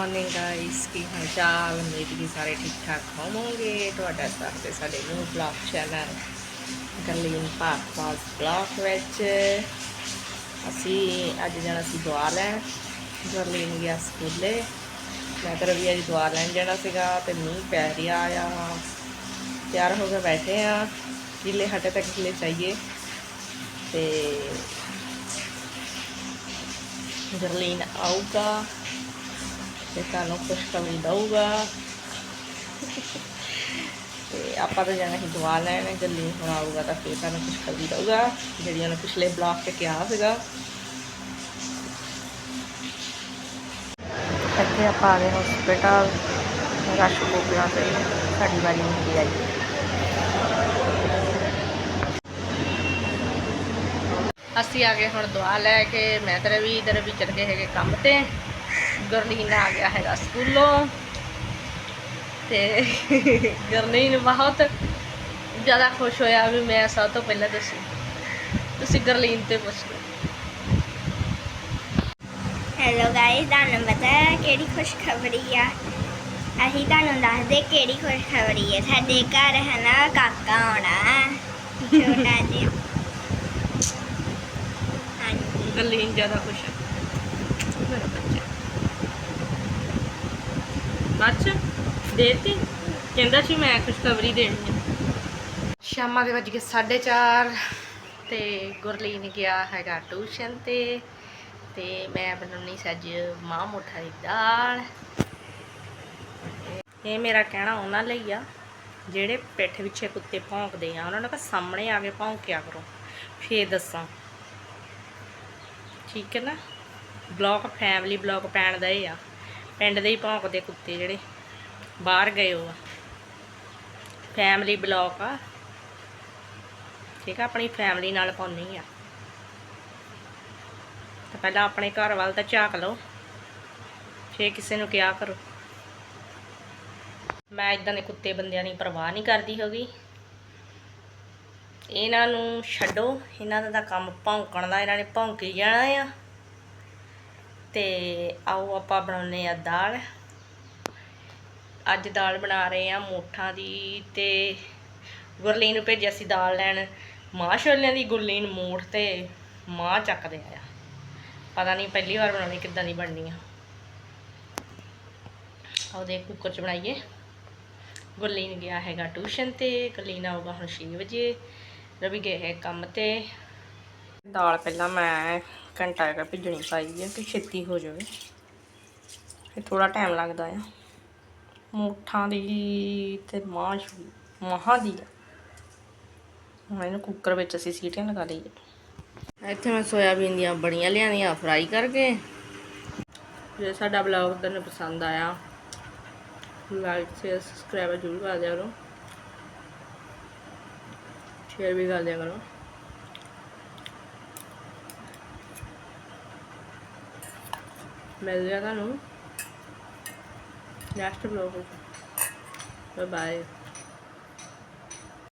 Morning guys ਕੀ ਹਾਲ ਚਾਲ ਉਮੀਦ ਕਿ ਸਾਰੇ ਠੀਕ ਠਾਕ ਹੋਵੋਗੇ। ਤੁਹਾਡਾ ਸਾਥ ਤੇ ਸਾਡੇ ਨੂੰ ਬਲੌਗ ਚੈਨਲ ਗਰਲੀਨ ਪਾਕਵਾਸ ਬਲੌਗ ਵਿੱਚ। ਅਸੀਂ ਅੱਜ ਜਾਣਾ ਸੀ ਦੁਆ ਲੈਣ। ਗਰਲੀਨ ਗਿਆ ਸਕੂਲੇ। ਮੈਂ ਤਾਂ ਰਵੀ ਅੱਜ ਦੁਆ ਲੈਣ ਜਾਣਾ ਸੀਗਾ ਤੇ ਮੀਂਹ ਪੈ ਰਿਹਾ ਆ। ਤਿਆਰ ਹੋ ਕੇ ਬੈਠੇ ਆ। ਕਿਲੇ ਹਟੇ ਤੱਕ ਕਿਲੇ ਚਾਹੀਏ। ਤੇ ਗਰਲੀਨ ਆਊਗਾ। ਤੇ ਤੁਹਾਨੂੰ ਖੁਸ਼ਖਬਰੀ ਦਊਗਾ। ਤੇ ਆਪਾਂ ਤਾਂ ਜਾਣਾ ਹੀ ਦੁਆ ਲੈਣ ਗਰਲੀਨ ਹੁਣ ਆਊਗਾ ਤਾਂ ਫਿਰ ਤੁਹਾਨੂੰ ਖੁਸ਼ਖਬਰੀ ਦਊਗਾ, ਜਿਹੜੀਆਂ ਉਹਨੇ ਪਿਛਲੇ ਬਲੌਗ ਤੇ ਕਿਹਾ ਸੀਗਾ। ਇੱਥੇ ਆਪਾਂ ਆ ਗਏ ਹਸਪੀਟਲ ਰਸ਼ ਹੋ ਗਿਆ ਤੇ ਸਾਡੀ ਵਾਰੀ ਹੁੰਦੀ ਆਈ। ਅਸੀਂ ਆ ਗਏ ਹੁਣ ਦੁਆ ਲੈ ਕੇ, ਮੈਂ ਤੇਰੇ ਵੀ ਇਧਰ ਵੀ ਚੜ ਗਏ ਹੈਗੇ ਕੰਮ ਤੇ। ਗੁਰਲੀਨ ਆ ਗਿਆ ਹੈਗਾ ਸਕੂਲੋਂ। ਤੇ ਗੁਰਲੀਨ ਬਹੁਤ ਜ਼ਿਆਦਾ ਖੁਸ਼ ਹੋਇਆ ਵੀ ਮੈਂ ਸਭ ਤੋਂ ਪਹਿਲਾਂ ਦੱਸੀ। ਤੁਸੀਂ ਗੁਰਲੀਨ ਤੇ ਪੁੱਛ। ਲਓ ਹੈਲੋ ਗਾਇਸ ਤੁਹਾਨੂੰ ਪਤਾ ਹੈ ਕਿਹੜੀ ਖੁਸ਼ਖਬਰੀ ਆ? ਅਸੀਂ ਤੁਹਾਨੂੰ ਦੱਸਦੇ ਕਿਹੜੀ ਖੁਸ਼ਖਬਰੀ ਹੈ ਸਾਡੇ ਘਰ ਹੈ ਨਾ ਕਾਕਾ ਆਉਣਾ। ਛੋਟਾ ਜਿਹਾ। ਹਾਂਜੀ ਗੁਰਲੀਨ ਜ਼ਿਆਦਾ ਖੁਸ਼ ਹੈ ਮੇਰਾ ਬੱਚਾ ਬੱਚ ਦੇਤੀ। ਕਹਿੰਦਾ ਸੀ ਮੈਂ ਖੁਸ਼ਖਬਰੀ ਦੇਣੀ ਹੈ ਸ਼ਾਮਾਂ ਦੇ ਵੱਜ ਗਏ 4:30 ਤੇ ਗੁਰਲੀਨ ਗਿਆ ਹੈਗਾ ਟਿਊਸ਼ਨ ਤੇ ਤੇ ਮੈਂ ਬਣਾਉਣੀ ਸੀ ਅੱਜ ਮਾਂ ਮੋਠਾ ਦੀ ਦਾਲ। ਇਹ ਮੇਰਾ ਕਹਿਣਾ ਉਹਨਾਂ ਲਈ ਆ, ਜਿਹੜੇ ਪਿੱਠ ਪਿੱਛੇ ਕੁੱਤੇ ਭੌਂਕਦੇ ਆ, ਉਹਨਾਂ ਨੂੰ ਕਹ ਸਾਹਮਣੇ ਆ ਕੇ ਭੌਂਕਿਆ ਕਰੋ, ਫੇਰ ਦੱਸਾਂ। ਠੀਕ ਹੈ ਨਾ? ਬਲੌਕ ਫੈਮਿਲੀ ਬਲੌਕ ਪੈਣ ਦਾ ਇਹ ਆ। ਪਿੰਡ ਦੇ ਹੀ ਭੌਂਕਦੇ ਕੁੱਤੇ ਜਿਹੜੇ। ਬਾਹਰ ਗਏ ਹੋ ਆ। ਫੈਮਿਲੀ ਬਲੌਕ ਆ। ਠੀਕ ਆ, ਆਪਣੀ ਫੈਮਿਲੀ ਨਾਲ ਪਾਉਣੀ ਆ। ਤਾਂ ਪਹਿਲਾਂ ਆਪਣੇ ਘਰ ਵੱਲ ਤਾਂ ਝਾਕ ਲਓ। ਫੇਰ ਕਿਸੇ ਨੂੰ ਕਿਹਾ ਕਰੋ। ਮੈਂ ਇਦਾਂ ਦੇ ਕੁੱਤੇ ਬੰਦਿਆਂ ਦੀ ਪਰਵਾਹ ਨਹੀਂ ਕਰਦੀ ਹੋਗੀ। ਇਹਨਾਂ ਨੂੰ ਛੱਡੋ। ਇਹਨਾਂ ਦਾ ਕੰਮ ਭੌਂਕਣ ਦਾ, ਇਹਨਾਂ ਨੇ ਭੌਂਕੀ ਜਾਣਾ ਆ। ਤੇ ਆਓ ਆਪਾਂ ਬਣਾਉਨੇ ਆ ਦਾਲ। ਅੱਜ ਦਾਲ ਬਣਾ ਰਹੇ ਆ ਮੋਠਾਂ ਦੀ ਤੇ ਗੁਰਲੀਨ ਨੂੰ ਭੇਜਿਆ ਸੀ ਦਾਲ ਲੈਣ। ਮਾਂ ਛੋਲਿਆਂ ਦੀ ਗੁਰਲੀਨ ਮੋਠ ਤੇ ਮਾਂ ਚੱਕਦੇ ਆ ਪਤਾ ਨਹੀਂ ਪਹਿਲੀ ਵਾਰ ਬਣਾਉਣੀ, ਕਿੱਦਾਂ ਦੀ ਬਣਨੀ ਆ। ਉਹਦੇ ਕੁੱਕਰ 'ਚ ਬਣਾਈਏ। ਗੁਰਲੀਨ ਗਿਆ ਹੈਗਾ ਟਿਊਸ਼ਨ ਤੇ, ਗੁਰਲੀਨ ਆਊਗਾ ਹੁਣ 6 ਵਜੇ। ਰਵੀ ਗਏ ਹੈ ਕੰਮ ਤੇ। ਦਾਲ ਪਹਿਲਾਂ ਮੈਂ ਘੰਟਾ ਹੈਗਾ ਭਿੱਜਣੀ ਪਾਈ ਹੈ ਕਿ ਛੇਤੀ ਹੋ ਜਾਵੇ। ਫਿਰ ਥੋੜਾ ਟਾਈਮ ਲੱਗਦਾ ਆ। ਮੋਠਾਂ ਦੀ ਤੇ ਮਾਂ ਮਹਾਂ ਦੀ ਆ। ਹੁਣ ਇਹਨੂੰ ਕੁੱਕਰ ਵਿੱਚ ਅਸੀਂ ਸੀਟੀਆਂ ਲਗਾ ਲਈਏ। ਇੱਥੇ ਮੈਂ ਸੋਇਆਬੀਨ ਦੀਆਂ ਬੜੀਆਂ ਲਿਆਂਦੀਆਂ ਫਰਾਈ ਕਰਕੇ। ਜੇ ਸਾਡਾ ਬਲੌਗ ਤੁਹਾਨੂੰ ਪਸੰਦ ਆਇਆ ਲਾਈਕ ਸ਼ੇਅਰ ਸਬਸਕ੍ਰਾਈਬ ਜ਼ਰੂਰ ਕਰ ਦਿਆ ਕਰੋ। ਸ਼ੇਅਰ ਵੀ ਕਰ ਦਿਆ ਕਰੋ। ਮਿਲ ਗਿਆ ਤੁਹਾਨੂੰ ਨੈਕਸਟ ਬਲੌਗ ਵਿੱਚ ਬਾਏ